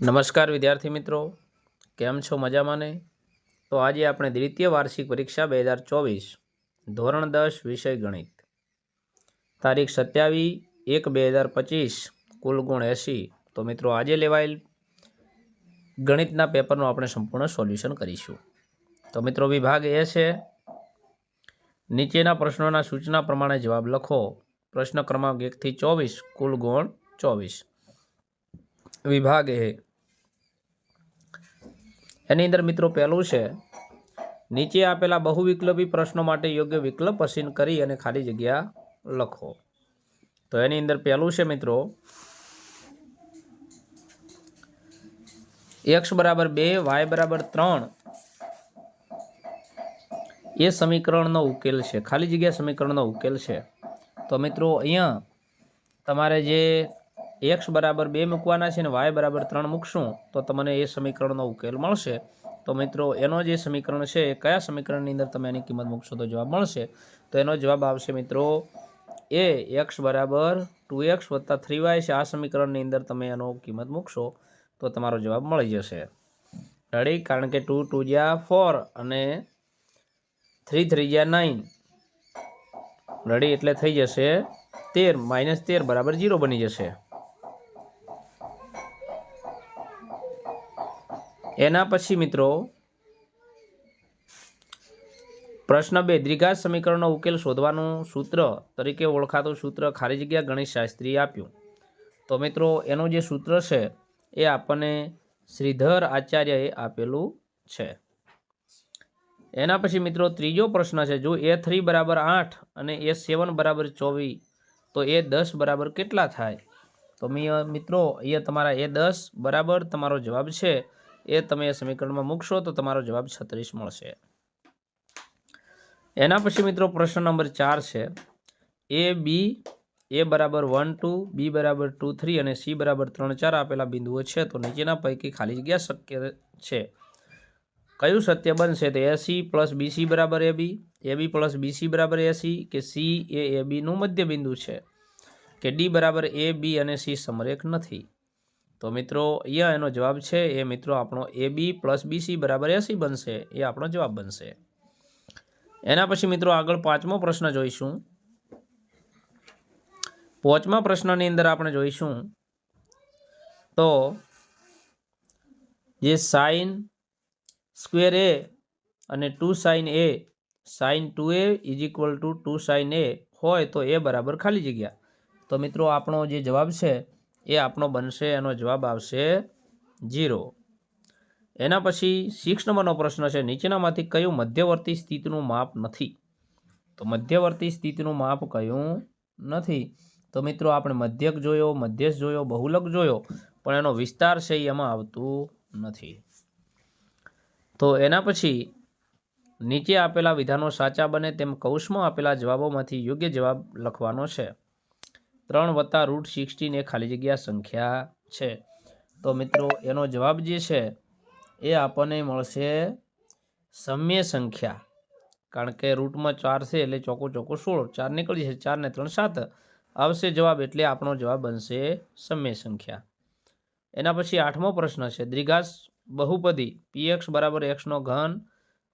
નમસ્કાર વિદ્યાર્થી મિત્રો, કેમ છો મજામાં ને તો આજે આપણે દ્વિતીય વાર્ષિક પરીક્ષા બે હજાર ચોવીસ, ધોરણ દસ વિષય ગણિત. તારીખ સત્યાવીસ એક બે હજાર પચીસ, કુલ ગુણ એંસી તો મિત્રો, આજે લેવાયેલ ગણિતના પેપરનું આપણે સંપૂર્ણ સોલ્યુશન કરીશું. તો મિત્રો, વિભાગ એ છે, નીચેના પ્રશ્નોના સૂચના પ્રમાણે જવાબ લખો. પ્રશ્ન ક્રમાંક એકથી ચોવીસ, કુલ ગુણ ચોવીસ. વિભાગ એ એની અંદર મિત્રો પહેલું છે, નીચે આપેલા બહુવિકલ્પી પ્રશ્નો માટે યોગ્ય વિકલ્પ પસંદ કરી અને ખાલી જગ્યા લખો. તો એની અંદર પહેલું છે મિત્રો એક્સ બરાબર બે વાય બરાબર ત્રણ, એ સમીકરણનો ઉકેલ છે. ખાલી જગ્યા સમીકરણનો ઉકેલ છે. તો મિત્રો અહીંયા તમારે જે એક્સ બરાબર બે મૂકવાના છે ને વાય બરાબર ત્રણ મૂકશું, તો તમને એ સમીકરણનો ઉકેલ મળશે. તો મિત્રો, એનો જે સમીકરણ છે, એ કયા સમીકરણની અંદર તમે એની કિંમત મૂકશો તો જવાબ મળશે. તો એનો જવાબ આવશે મિત્રો, એ એક્સ બરાબર ટુ એક્સ વત્તા થ્રી વાય છે. આ સમીકરણની અંદર તમે એનો કિંમત મૂકશો તો તમારો જવાબ મળી જશે. રેડી કારણ કે ટુ ટુ જ્યા ફોર અને થ્રી થ્રી જ્યા નાઇન. રેડી એટલે થઈ જશે તેર, માઇનસ તેર બરાબર જીરો બની જશે. એના પછી મિત્રો, પ્રશ્ન બે, દ્વિઘાત સમીકરણનો ઉકેલ શોધવાનું સૂત્ર તરીકે ઓળખાતું સૂત્ર ખાલી જગ્યા ગણિતશાસ્ત્રીએ આપ્યું. તો મિત્રો, એનું જે સૂત્ર છે એ આપણને શ્રીધર આચાર્યએ આપેલું છે. એના પછી મિત્રો, ત્રીજો પ્રશ્ન છે, જો એ થ્રી બરાબર આઠ અને એ સેવન બરાબર ચોવીસ, તો એ દસ બરાબર કેટલા થાય? તો મિત્રો, અહીંયા તમારા એ દસ બરાબર તમારો જવાબ છે એ તમે એ સમીકરણમાં મૂકશો તો તમારો જવાબ છત્રીસ મળશે. એના પછી મિત્રો પ્રશ્ન નંબર ચાર છે. એ, બી, એ બરાબર વન, ટુ, બી બરાબર ટુ, થ્રી અને સી બરાબર ત્રણ, ચાર આપેલા બિંદુઓ છે તો નીચેના પૈકી ખાલી જગ્યા શક્ય છે. કયું સત્ય બનશે તો એસી પ્લસ બીસી બરાબર એ, બી? એ, બી પ્લસ બીસી બરાબર એસી કે સી, એ એ બીનું મધ્ય બિંદુ છે? કે ડી બરાબર એ, બી અને સી સમરેખ નથી? તો મિત્રો અહીંયા એનો જવાબ છે, એ મિત્રો આપણો એ બી પ્લસ બીસી બરાબર એસી બનશે, એ આપણો જવાબ બનશે. એના પછી મિત્રો આગળ પાંચમો પ્રશ્ન જોઈશું. પાંચમા પ્રશ્નની અંદર આપણે જોઈશું. તો, જે સાઇન સ્ક્વેર એ અને two sine A sine two A is equal to two sine A હોય તો એ બરાબર ખાલી જગ્યા. તો મિત્રો આપણો જે જવાબ છે એ આપણો બનશે, એનો જવાબ આવશે જીરો એના પછી સિક્સ નંબરનો પ્રશ્ન છે, નીચેનામાંથી કયું મધ્યવર્તી સ્થિતિનું માપ નથી? તો મધ્યવર્તી સ્થિતિનું માપ કયું નથી? તો મિત્રો, આપણે મધ્યક જોયો, મધ્યસ્થ જોયો, બહુલક જોયો, પણ એનો વિસ્તાર છે એમાં આવતું નથી. તો એના પછી નીચે આપેલા વિધાનો સાચા બને તેમ કૌશમાં આપેલા જવાબોમાંથી યોગ્ય જવાબ લખવાનો છે. ત્રણ વત્તા રૂટ સિક્સટીન એ ખાલી જગ્યા સંખ્યા છે. તો મિત્રો, એનો જવાબ જે છે એ આપણને મળશે સમ્ય સંખ્યા. કારણ કે રૂટમાં ચાર છે એટલે ચોકો ચોકો સોળ, ચાર નીકળી છે ચાર ને ત્રણ સાત. આવશે જવાબ એટલે આપણો જવાબ બનશે સમ્ય સંખ્યા. એના પછી આઠમો પ્રશ્ન છે, દ્વિઘાત બહુપદી પી એક્સ બરાબર એક્સનો ઘન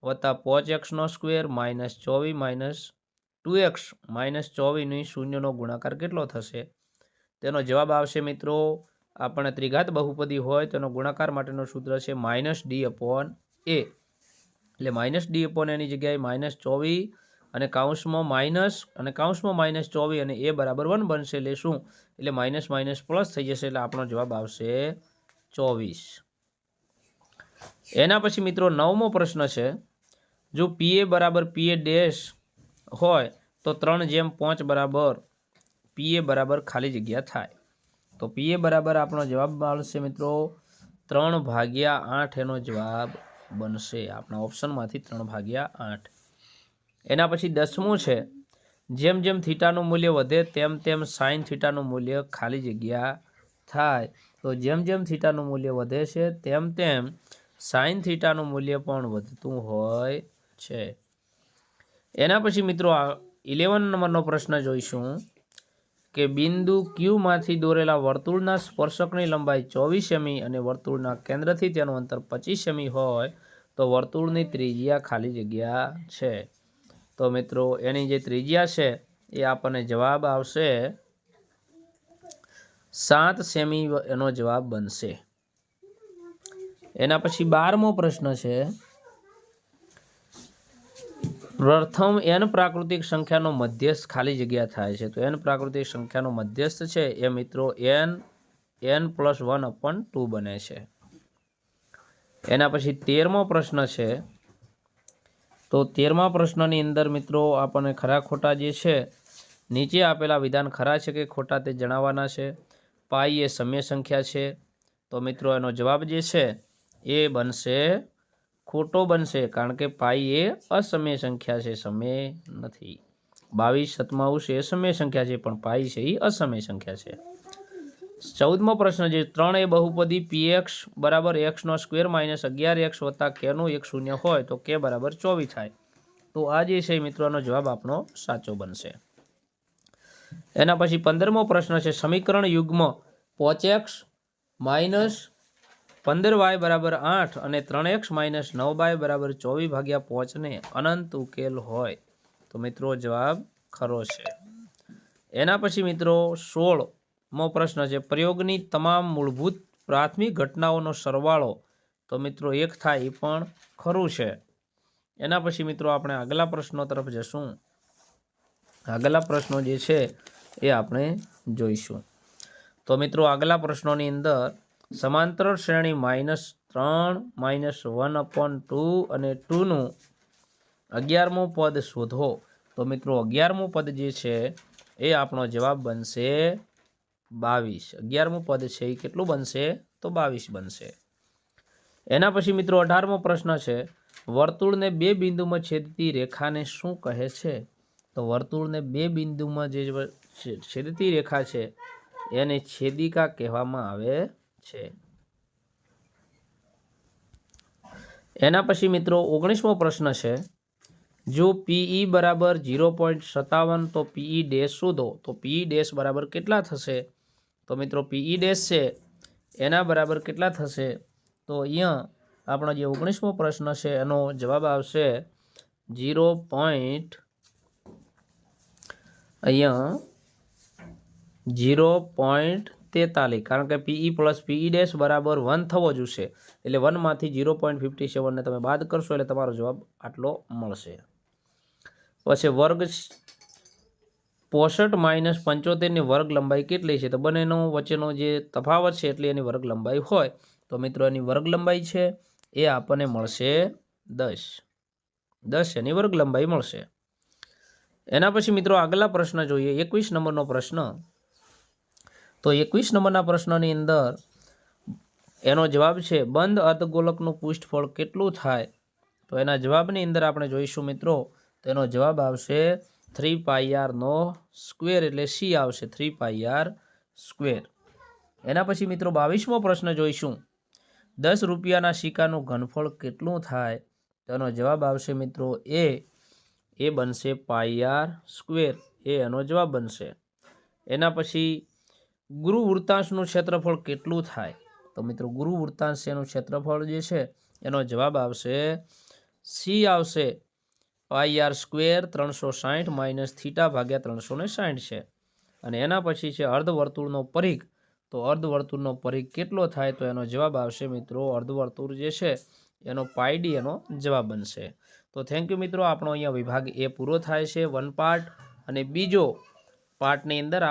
વત્તા પોચ એક્સનો સ્ક્વેર માઇનસ ચોવીસ માઇનસ ટુ એક્સ માઇનસ ચોવીસની શૂન્યનો ગુણાકાર કેટલો થશે? તેનો જવાબ આવશે મિત્રો આપણે ત્રિઘાત બહુપદી હોય તેનો ગુણાકાર માટેનું સૂત્ર છે માઇનસ ડી અપોન એ. એટલે માઇનસ ડી અપોન એની જગ્યાએ માઇનસ ચોવીસ અને કાઉન્સમાં માઇનસ અને કાઉન્સમાં માઇનસ ચોવીસ અને એ બરાબર વન બનશે. એટલે શું? એટલે માઇનસ માઇનસ પ્લસ થઈ જશે એટલે આપણો જવાબ આવશે ચોવીસ. એના પછી મિત્રો નવમો પ્રશ્ન છે, જો પીએ બરાબર પીએ ડેશ હોય તો ત્રણ જેમ પાંચ બરાબર પીએ બરાબર ખાલી જગ્યા થાય. તો પીએ બરાબર આપણો જવાબ આવશે મિત્રો ત્રણ ભાગ્યા આઠ એનો જવાબ બનશે આપણા ઓપ્શનમાંથી ત્રણ ભાગ્યા આઠ. એના પછી દસમું છે, જેમ જેમ થીટાનું મૂલ્ય વધે તેમ તેમ સાઇન થીટાનું મૂલ્ય ખાલી જગ્યા થાય. તો જેમ જેમ થીટાનું મૂલ્ય વધે છે તેમ તેમ સાઇન થીટાનું મૂલ્ય પણ વધતું હોય છે. એના પછી મિત્રો ઇલેવન નંબરનો પ્રશ્ન જોઈશું કે બિંદુ ક્યુમાંથી દોરેલા વર્તુળના સ્પર્શકની લંબાઈ ચોવીસ એમી અને વર્તુળના કેન્દ્રથી તેનું અંતર પચીસ એમી હોય તો વર્તુળની ત્રિજ્યા ખાલી જગ્યા છે. તો મિત્રો, એની જે ત્રિજ્યા છે એ આપણને જવાબ આવશે સાત સેમી એનો જવાબ બનશે. એના પછી બારમો પ્રશ્ન છે પ્રથમ એન પ્રાકૃતિક સંખ્યાનો મધ્યસ્થ ખાલી જગ્યા થાય છે. તો એન પ્રાકૃતિક સંખ્યાનો મધ્યસ્થ છે. એ મિત્રો N N plus one upon two બને છે. એના પછી તેરમો પ્રશ્ન છે. તો તેરમા પ્રશ્નની અંદર મિત્રો આપણને ખરા ખોટા જે છે, નીચે આપેલા વિધાન ખરા છે કે ખોટા તે જણાવવાના છે? પાઈ એ સમય સંખ્યા છે. તો મિત્રો એનો જવાબ જે છે, એ બનશે ખોટો બનશે કારણ કે પાઈ એ અસમય સંખ્યા છે, સમય નથી. બાવીસ સત્તાવીસ એ સમય સંખ્યા છે, પણ પાઈ છે, એ અસમય સંખ્યા છે. ચૌદમો પ્રશ્ન છે ત્રણ એ બહુપદી પી એક્સ બરાબર એક્સનો સ્ક્વેર માઇનસ અગિયાર એક્સ વત્તા કેનું એક શૂન્ય હોય તો કે બરાબર ચોવીસ થાય. તો આ જે છે મિત્રોનો જવાબ આપણો સાચો બનશે. એના પછી પંદરમો પ્રશ્ન છે, સમીકરણ યુગ્મ પોચેક્સ માઇનસ પંદર વાય બરાબર આઠ અને ત્રણ એક્સ માઇનસ નવ બાય બરાબર ચોવીસ ભાગ્યા પાંચને અનંત ઉકેલ હોય. તો મિત્રો જવાબ ખરો છે. એના પછી મિત્રો સોળમો પ્રશ્ન છે. પ્રયોગની તમામ મૂળભૂત પ્રાથમિક ઘટનાઓનો સરવાળો. તો મિત્રો એક થાય એ પણ ખરું છે. એના પછી મિત્રો આપણે આગલા પ્રશ્નો તરફ જશું. આગલા પ્રશ્નો જે છે એ આપણે જોઈશું. તો મિત્રો આગલા પ્રશ્નોની અંદર સમાંતર શ્રેણી માઇનસ ત્રણ માઇનસ વન અપોન ટુ અને ટુનું અગિયારમું પદ શોધો. તો મિત્રો, અગિયારમું પદ જે છે, એ આપણો જવાબ બનશે બાવીસ. અગિયારમું પદ છે, એ કેટલું બનશે? તો બાવીસ બનશે. એના પછી મિત્રો, અઢારમો પ્રશ્ન છે, વર્તુળને બે બિંદુમાં છેદતી રેખાને શું કહે છે? તો વર્તુળને બે બિંદુમાં જે છેદતી રેખા છે, એને છેદિકા કહેવામાં આવે છે. એના પછી મિત્રો ઓગણીસમો પ્રશ્ન છે, જો પીઈ બરાબર ઝીરો પોઈન્ટ સત્તાવન તો પીઈ ડેશ શોધો, તો પીઈ ડેશ બરાબર કેટલા થશે? તો મિત્રો પીઈ ડેશ છે, એના બરાબર કેટલા થશે? તો અહીંયા આપણો જે ઓગણીસમો પ્રશ્ન છે એનો જવાબ આવશે ઝીરો પોઈન્ટ, અહીંયા ઝીરો પોઈન્ટ તેતાલીસ. કારણ કે પીઈ પ્લસ પીઈ ડેશ બરાબર વન થવો જોઈશે એટલે વનમાંથી ઝીરો પોઈન્ટ ફિફ્ટી સેવનને તમે બાદ કરશો એટલે તમારો જવાબ આટલો મળશે. પછી વર્ગ પોસઠ માઇનસ પંચોતેરની વર્ગ લંબાઈ કેટલી છે? તો બંનેનો વચ્ચેનો જે તફાવત છે એટલી એની વર્ગ લંબાઈ હોય. તો મિત્રો, એની વર્ગ લંબાઈ છે એ આપણને મળશે દસ. દસ એની વર્ગ લંબાઈ મળશે. એના પછી મિત્રો આગલા પ્રશ્ન જોઈએ. એકવીસ નંબરનો પ્રશ્ન. તો એકવીસ નંબરના પ્રશ્નની અંદર એનો જવાબ છે, બંધ અર્ધગોલકનું પૃષ્ઠફળ કેટલું થાય? તો એના જવાબની અંદર આપણે જોઈશું મિત્રો, તો એનો જવાબ આવશે થ્રી પાઈ આરનો સ્ક્વેર એટલે સી આવશે, થ્રી પાઈ આર સ્ક્વેર. એના પછી મિત્રો બાવીસમો પ્રશ્ન જોઈશું. દસ રૂપિયાના સિક્કાનું ઘનફળ કેટલું થાય? તો એનો જવાબ આવશે મિત્રો એ એ બનશે પાઈ આર સ્ક્વેર, એ એનો જવાબ બનશે. એના પછી ગુરુ વૃત્તાંશનું ક્ષેત્રફળ કેટલું થાય? તો મિત્રો, ગુરુ વૃત્તાંશ એનું ક્ષેત્રફળ જે છે, એનો જવાબ આવશે, સી આવશે. પાઈ આર સ્ક્વેર ત્રણસો સાઠ માઇનસ થીટા ભાગ્યા ત્રણસો ને સાઠ છે. અને એના પછી છે અર્ધવર્તુળનો પરિઘ. તો અર્ધવર્તુળનો પરિઘ કેટલો થાય? તો એનો જવાબ આવશે મિત્રો, અર્ધવર્તુળ જે છે, એનો પાયડી એનો જવાબ બનશે. તો થેન્ક યુ મિત્રો, આપણો અહીંયા વિભાગ એ પૂરો થાય છે. વન પાર્ટ અને બીજો પાર્ટની અંદર